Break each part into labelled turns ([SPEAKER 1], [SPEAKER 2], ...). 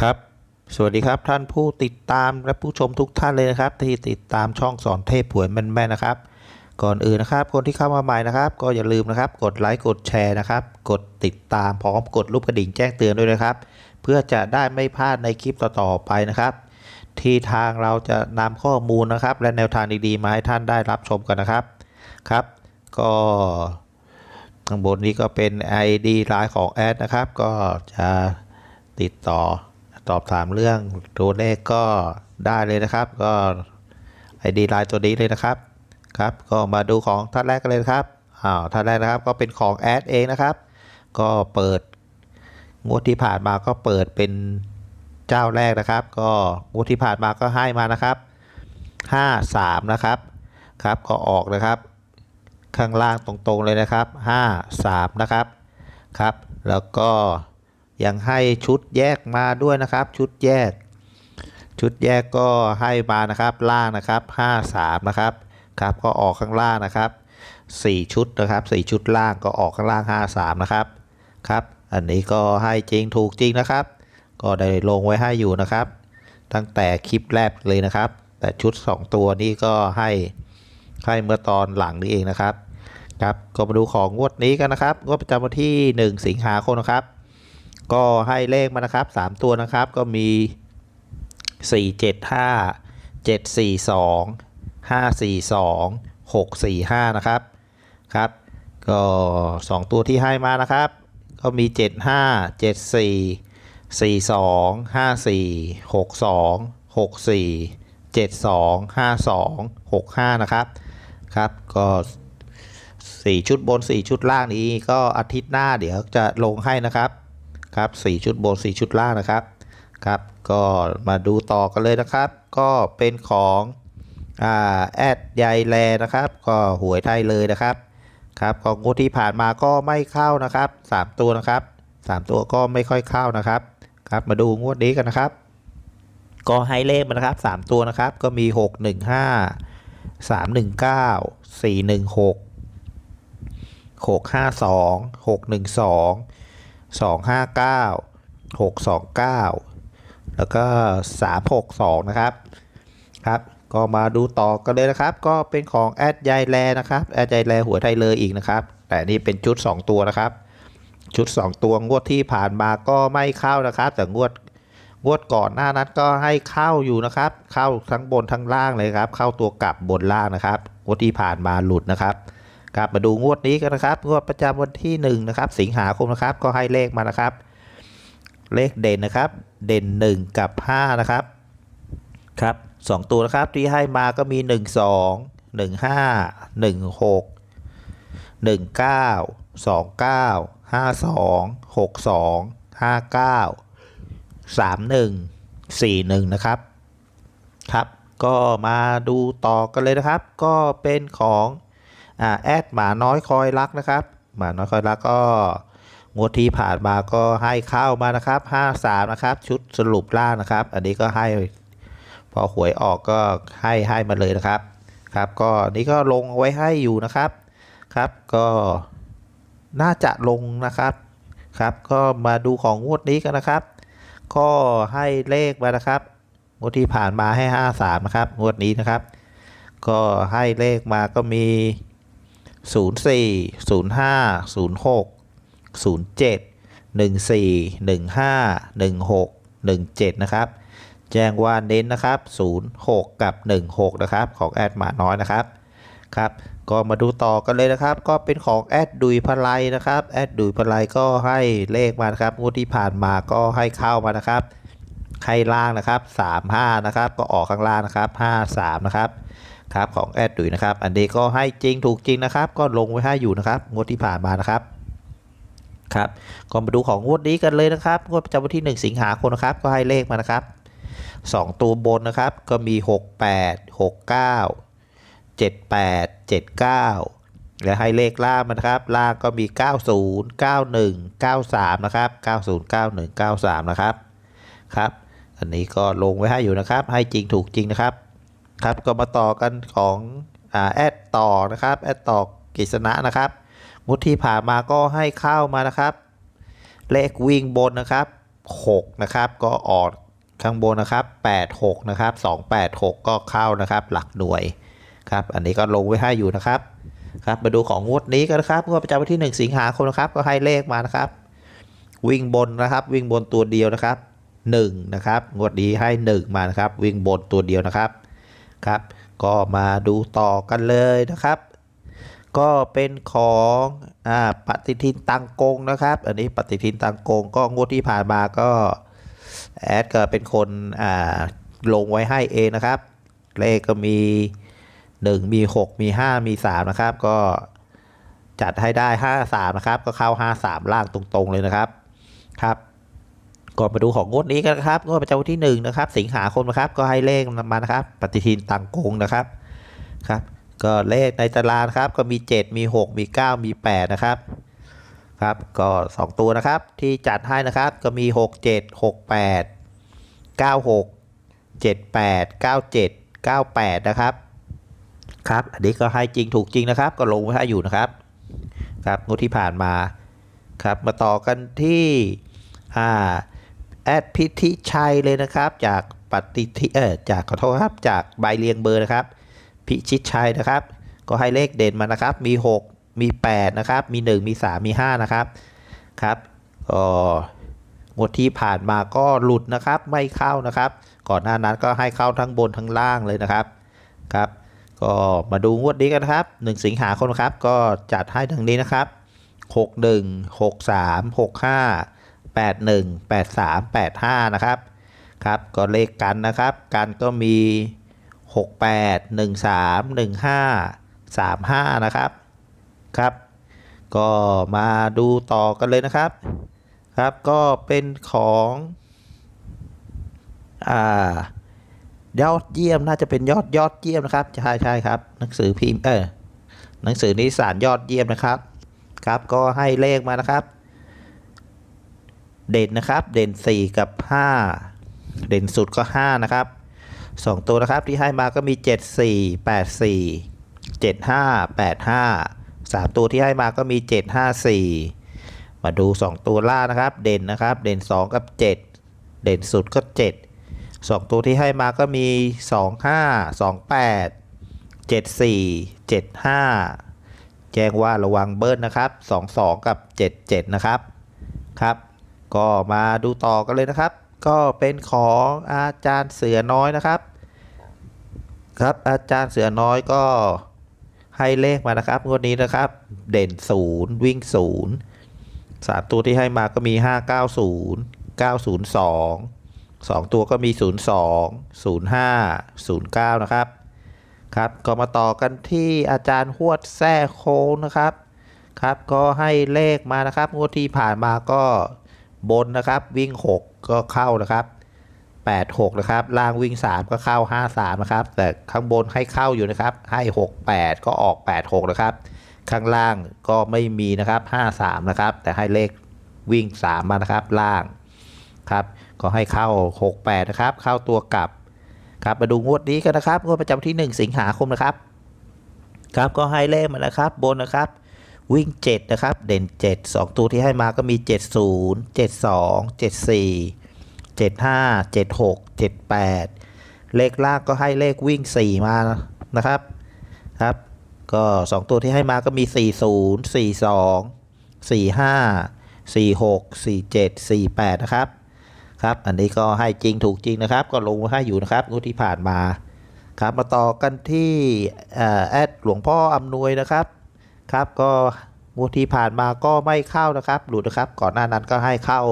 [SPEAKER 1] ครับ สวัสดีครับท่านผู้ติดตามและผู้ชมทุกท่านเลยนะครับ ที่ติดตามช่องสอนเทพหวยแม่นๆนะครับ ก่อนอื่นนะครับ คนที่เข้ามาใหม่นะครับ ก็อย่าลืมนะครับ กดไลค์กดแชร์นะครับ กดติดตามพร้อมกดรูปกระดิ่งแจ้งเตือนด้วยนะครับ เพื่อจะได้ไม่พลาดในคลิปต่อๆไปนะครับ ที่ทางเราจะนำข้อมูลนะครับ และแนวทางดีๆมาให้ท่านได้รับชมกันนะครับครับ ก็ข้างบนนี้ก็เป็น ID ไลน์ของแอดนะครับ ก็จะติดต่อ ตอบถามเรื่องตัวเลขก็ได้เลยนะครับ ก็ ID ไลน์ตัวนี้เลยนะครับครับ ก็มาดูของท่านแรกกันเลยครับอ้าวท่านแรกนะครับก็เป็นของแอดเองนะครับ ก็เปิดงวดที่ผ่านมาก็เปิดเป็นเจ้าแรกนะครับ ก็งวดที่ผ่านมาก็ให้มานะครับ 5 3 นะครับครับก็ออกนะครับ ข้างล่างตรงๆเลยนะครับ 5 3 นะครับครับ แล้วก็ ยังให้ชุดแยกมาด้วยนะครับ ชุดแยก ชุดแยกก็ให้มานะครับล่างนะครับ 5 3 นะครับครับก็ออกข้างล่างนะครับ 4 ชุดนะครับ 4 ชุดล่างก็ออกข้างล่าง 5 3 นะครับครับอันนี้ก็ให้จริงถูกจริงนะครับ ก็ได้ลงไว้ให้อยู่นะครับ ตั้งแต่คลิปแรกเลยนะครับ แต่ชุด 2 ตัวนี้ก็ให้ให้เมื่อตอนหลังนี้เองนะครับครับก็มาดูของงวดนี้กันนะครับงวดประจำวันที่ 1 สิงหาคมนะครับ ก็ให้เลขมานะครับ 3 ตัวนะครับก็มี 4 7 5 7 4 2 5 4 2 6 4 5 นะครับครับ ก็ 2 ตัวที่ให้มานะครับ ก็มี 7 5 7 4 4 2 5 4 6 2 6 4 7 2 5 2 6 5 นะครับครับก็ 4 ชุดบน 4 ชุดล่างนี้ก็อาทิตย์หน้าเดี๋ยวจะลงให้นะครับ ครับ4ชุดบน 4 ชุดล่างนะครับครับ ก็มาดูต่อกันเลยนะครับ ก็เป็นของอ่าแอดใยแลนะครับ ก็หวยไทยเลยนะครับครับของงวดที่ผ่านมาก็ไม่เข้านะครับ 3 ตัวนะครับ 3 ตัวก็ไม่ค่อยเข้านะครับครับ มาดูงวดนี้กันนะครับ ก็ให้เลขมานะครับ 3 ตัวนะครับ ก็มี 6 1 5 3 1 9 4 1 6 6 5 2 6 1 2 2 5 9 6 2 9 แล้วก็ 3 6 2 นะครับครับ ก็มาดูต่อกันเลยนะครับ ก็เป็นของแอดยายแลนะครับแอดยายแลหัวไทยเลยอีกนะครับ แต่นี่เป็นชุด 2 ตัวนะครับ ชุด 2 ตัวงวดที่ผ่านมาก็ไม่เข้านะครับ แต่งวดงวดก่อนหน้านั้นก็ให้เข้าอยู่นะครับ เข้าทั้งบนทั้งล่างเลยครับ เข้าตัวกลับบนล่างนะครับงวดที่ผ่านมาหลุดนะครับ ครับมาดูงวดนี้กันนะครับ งวดประจำวันที่1นะครับสิงหาคมนะครับก็ให้เลขมานะครับ เลขเด่นนะครับ เด่น 1 กับ 5 นะครับครับสองตัวนะครับที่ให้มาก็มี 1 2 1 5 1 6 1 9 2 9 5 2 6 2 5 9 3 1 4 1 นะครับครับ ก็มาดูต่อกันเลยนะครับ ก็เป็นของ แอดหมาน้อยคอยรักนะครับ หมาน้อยคอยรักก็งวดที่ผ่านมาก็ให้เข้ามานะครับ 53 นะครับ ชุดสรุปล่านะครับ อันนี้ก็ให้พอหวยออกก็ให้ให้มาเลยนะครับ ครับ ก็นี่ก็ลงไว้ให้อยู่นะครับ ครับ ก็น่าจะลงนะครับ ครับ ก็มาดูของงวดนี้กันนะครับ ก็ให้เลขมานะครับ งวดที่ผ่านมาให้ 53 นะครับ งวดนี้นะครับ ก็ให้เลขมาก็มี 04 05 06 07 14 15 16 17 นะครับ แจ้งว่าเน้นนะครับ 06 กับ 16 นะครับของแอดหมาน้อยนะครับครับก็มาดูต่อกันเลยนะครับ ก็เป็นของแอดดุยพลายนะครับแอดดุยพลายก็ให้เลขมานะครับงวดที่ผ่านมาก็ให้เข้ามานะครับให้ล่างนะครับ 35 นะครับ ก็ออกข้างล่างนะครับ 53 นะครับ ครับของแอดดุยนะครับ อันนี้ก็ให้จริงถูกจริงนะครับ ก็ลงไว้ให้อยู่นะครับงวดที่ผ่านมานะครับครับก็มาดูของงวดนี้กันเลยนะครับงวดประจำวันที่ 1 สิงหาคมนะครับ ก็ให้เลขมานะครับ 2 ตัวบนนะครับก็มี 68 69 78 79 และให้เลขล่างมานะครับ ล่างก็มี 90 91 93 นะครับ 90 91 93 นะครับครับ อันนี้ก็ลงไว้ให้อยู่นะครับ ให้จริงถูกจริงนะครับ ครับก็มาต่อกันของอแอดต่อนะครับแอดต่อกฤษณะนะครับงวดที่ผ่านมาก็ให้เข้ามานะครับ เลขวิ่งบนนะครับ6นะครับก็ออกข้างบนนะครับ 86 นะครับ 286 ก็เข้านะครับ หลักหน่วยครับ อันนี้ก็ลงไว้ให้อยู่นะครับ ครับ มาดูของงวดนี้กันนะครับงวดประจำวันที่ 1 สิงหาคมนะครับ ก็ให้เลขมานะครับ วิ่งบนนะครับ วิ่งบนตัวเดียวนะครับ 1 นะครับ งวดนี้ให้ 1 มานะครับ วิ่งบนตัวเดียวนะครับ ครับ ก็มาดูต่อกันเลยนะครับ ก็เป็นของอ่าปฏิทินตังกงนะครับ อันนี้ปฏิทินตังกงก็งวดที่ผ่านมาก็แอดก็เป็นคนอ่าลงไว้ให้เองนะครับ เลขก็มี 1 มี 6 มี 5 มี 3 นะครับ ก็จัดให้ได้ 5 3 นะครับ ก็เข้า 5 3 ล่างตรงๆเลยนะครับ ครับ ก่อนมาดูของงวดนี้กันนะครับงวดประจำวันที่1นะครับสิงหาคมนะครับก็ให้เลขมานะครับปฏิทินตังกงนะครับครับก็เลขในตารางครับก็มี 7 มี 6 มี 9 มี 8 นะครับครับก็ 2 ตัวนะครับที่จัดให้นะครับก็มี 6 7 6 8 9 6 7 8 9 7 9 8 นะครับครับอันนี้ก็ให้จริงถูกจริงนะครับ ก็ลงไว้ให้อยู่นะครับครับงวดที่ผ่านมาครับมาต่อกันที่อ่า แอดพิธิชัยเลยนะครับ จากปฏิทิเออจากขอโทษครับจากใบเรียงเบอร์นะครับ พิชิตชัยนะครับ ก็ให้เลขเด่นมานะครับ มี 6 มี 8 นะครับ มี 1 มี 3 มี 5 นะครับครับก็งวดที่ผ่านมาก็หลุดนะครับไม่เข้านะครับ ก่อนหน้านั้นก็ให้เข้าทั้งบนทั้งล่างเลยนะครับครับ ก็มาดูงวดนี้กันนะครับ 1 สิงหาคมครับ ก็จัดให้ดังนี้นะครับ 61 63 65 81 83 85 นะครับ ครับ ก็เลขกันนะครับ กันก็มี 68 13 15 35 นะครับ ครับ ก็มาดูต่อกันเลยนะครับ ครับ ก็เป็นของ อ่ายอดเยี่ยมน่าจะเป็นยอดยอดเยี่ยมนะครับใช่ใช่ครับ หนังสือพิมพ์เออหนังสือนิสานยอดเยี่ยมนะครับ ครับก็ให้เลขมานะครับ เด่นนะครับ เด่น 4 กับ 5 เด่นสุดก็ 5 นะครับสองตัวนะครับที่ให้มาก็มี 7 4 8 4 7 5 8 5 3 ตัวที่ให้มาก็มี 7 5 4 มาดู 2 ตัวล่านะครับ เด่นนะครับ เด่น 2 กับ 7 เด่นสุดก็ 7 2 ตัวที่ให้มาก็มี 2 5 2 8 7 4 7 5 แจ้งว่าระวังเบิ้ลนะครับ 2 2 กับ 7 7 นะครับ ครับ ก็มาดูต่อกันเลยนะครับ ก็เป็นของอาจารย์เสือน้อยนะครับ ครับอาจารย์เสือน้อยก็ให้เลขมานะครับงวดนี้นะครับ เด่นศูนย์วิ่งศูนย์สามตัวที่ให้มาก็มีห้าเก้าศูนย์เก้าศูนย์สองสองตัวก็มีศูนย์สองศูนย์ห้าศูนย์เก้านะครับ ครับ ก็มาต่อกันที่อาจารย์หวดแซ่โค้งนะครับ ครับ ก็ให้เลขมานะครับ งวดที่ผ่านมาก็ บนนะครับวิ่ง 6 ก็เข้านะครับ8 6นะครับล่างวิ่ง 3 ก็เข้า 5 3นะครับแต่ข้างบนให้เข้าอยู่นะครับให้ 6 8 ก็ออก 8 6นะครับข้างล่างก็ไม่มีนะครับ 5 3นะครับแต่ให้เลขวิ่ง 3 มานะครับล่างครับก็ให้เข้า 6 8นะครับเข้าตัวกลับครับมาดูงวดนี้กันนะครับงวดประจำที่ 1 สิงหาคมนะครับครับก็ให้เลขมานะครับบนนะครับ วิ่ง 7 นะครับ เด่น 7 2 ตัวที่ให้มาก็มี 70 72 74 75 76 78 เลขล่างก็ให้เลขวิ่ง 4 มานะครับครับ ก็ 2 ตัวที่ให้มาก็มี 40 42 45 46 47 48 นะครับ ครับ อันนี้ก็ให้จริงถูกจริงนะครับ ก็ลงมาให้อยู่นะครับงวดที่ผ่านมา ครับ มาต่อกันที่แอดหลวงพ่ออำนวยนะครับ ครับก็งวดที่ผ่านมาก็ไม่เข้านะครับ หลุดนะครับ ก่อนหน้านั้นก็ให้เข้า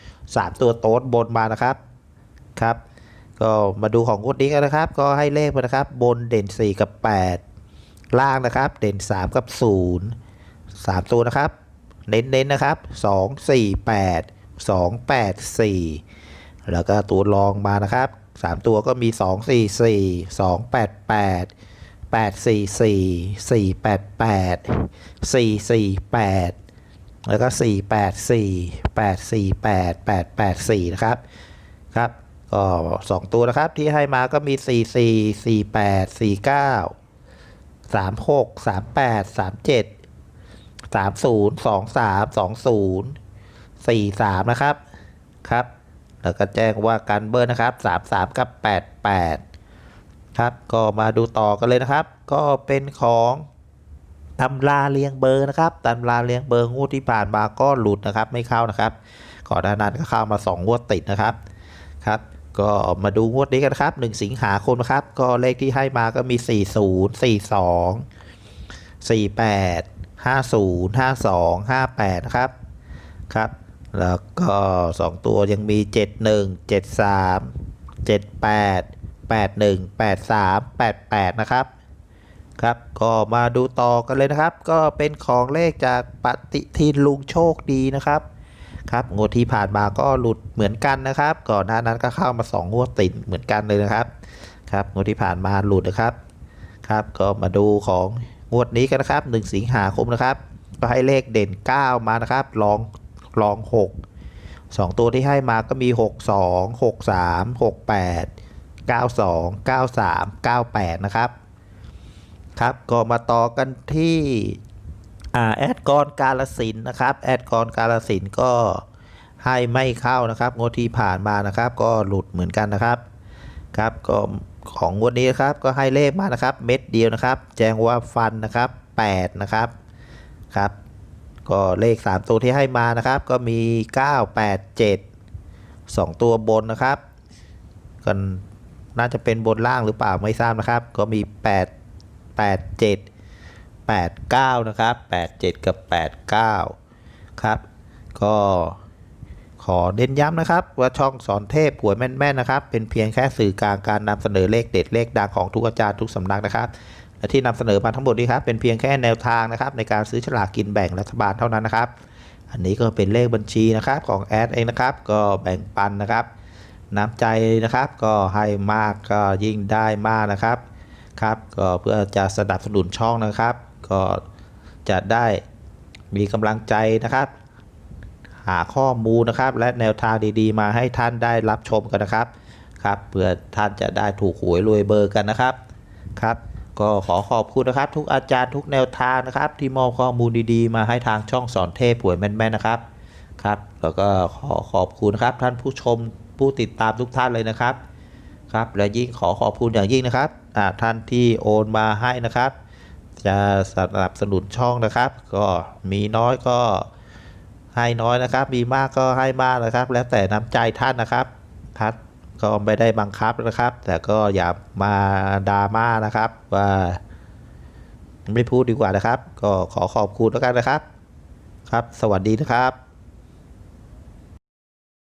[SPEAKER 1] 3 ตัวโต๊ดบนมานะครับครับ ก็มาดูของงวดนี้กันนะครับ ก็ให้เลขมานะครับ บนเด่น 4 กับ 8 ล่างนะครับ เด่น 3 กับ 0 3 ตัวนะครับ เน้นๆนะครับ 2 4 8 2 8 4 แล้วก็ตัวรองมานะครับ 3 ตัวก็มี 2 4 4 2 8 8 8 4 4 4 8 8 4 4 8 แล้วก็ 4 8 4 8 4 8 8 8 4 นะครับ ครับ ก็ 2 ตัวนะครับที่ให้มาก็มี 4 4 4 8 4 9 3 6 3 8 3 7 3 0 2 3 2 0 4 3 นะครับ ครับ แล้วก็แจ้งว่าการเบอร์นะครับ 33 กับ 88 ครับก็มาดูต่อกันเลยนะครับ ก็เป็นของตำราเรียงเบอร์นะครับตำราเรียงเบอร์งวดที่ผ่านมาก็หลุดนะครับไม่เข้านะครับก่อนหน้านั้นก็เข้ามา 2 งวดติดนะครับครับ ก็มาดูงวดนี้กันครับ 1 สิงหาคมครับ ก็เลขที่ให้มาก็มี 40 42 48 50 52 58นะครับครับ แล้วก็ 2 ตัวยังมี 71 73 78 81 83 88 นะครับครับก็มาดูต่อกันเลยนะครับ ก็เป็นของเลขจากปฏิทินลุงโชคดีนะครับครับงวดที่ผ่านมาก็หลุดเหมือนกันนะครับ ก่อนหน้านั้นก็เข้ามา 2 งวดติดเหมือนกันเลยนะครับครับงวดที่ผ่านมาหลุดนะครับครับก็มาดูของงวดนี้กันนะครับ 1 สิงหาคมนะครับ ก็ให้เลขเด่น 9 มานะครับลองลอง 6 2 ตัวที่ให้มาก็มี 6 2 6 3 6 8 9 2 9 3 9 8 นะครับ ครับก็มาต่อกันที่แอดกรกาลสินนะครับแอดกรกาลสินก็ให้ไม่เข้านะครับงวดที่ผ่านมานะครับ ก็หลุดเหมือนกันนะครับครับก็ของงวดนี้นะครับก็ให้เลขมานะครับ เม็ดเดียวนะครับ แจ้งว่าฟันนะครับ 8 นะครับครับ ก็เลข 3 ตัวที่ให้มานะครับ ก็มี 9 8 7 2 ตัวบนนะครับกัน น่าจะเป็นบนล่างหรือเปล่าไม่ทราบนะครับ ก็มี 8 8 7 8 9 นะครับ 8 7 กับ 8 9 ครับ ก็ขอเน้นย้ำนะครับ ว่าช่องสอนเทพหวยแม่นๆนะครับ เป็นเพียงแค่สื่อกลางการนำเสนอเลขเด็ดเลขดังของทุกอาจารย์ทุกสำนักนะครับและที่นำเสนอมาทั้งหมดนี้ครับเป็นเพียงแค่แนวทางนะครับ ในการซื้อฉลากกินแบ่งรัฐบาลเท่านั้นนะครับ อันนี้ก็เป็นเลขบัญชีนะครับของแอดเองนะครับ ก็แบ่งปันนะครับ น้ำใจนะครับ ก็ให้มากก็ยิ่งได้มากนะครับครับก็เพื่อจะสนับสนุนช่องนะครับ ก็จะได้มีกำลังใจนะครับ หาข้อมูลนะครับ และแนวทางดีๆ มาให้ท่านได้รับชมกันนะครับครับเพื่อท่านจะได้ถูกหวยรวยเบอร์กันนะครับครับก็ขอขอบคุณนะครับ ทุกอาจารย์ทุกแนวทางนะครับ ที่มอบข้อมูลดีๆ มาให้ทางช่องสอนเทพหวยแม่นๆนะครับครับ แล้วก็ขอขอบคุณครับท่านผู้ชม ผู้ติดตามทุกท่านเลยนะครับครับและยิ่งขอขอบคุณอย่างยิ่งนะครับท่านที่โอนมาให้นะครับ จะสนับสนุนช่องนะครับ ก็มีน้อยก็ให้น้อยนะครับ มีมากก็ให้มากนะครับ แล้วแต่น้ำใจท่านนะครับทัดก็ไม่ได้บังคับนะครับ แต่ก็อย่ามาดราม่านะครับว่าไม่พูดดีกว่านะครับ ก็ขอขอบคุณแล้วกันนะครับ ครับ สวัสดีนะครับ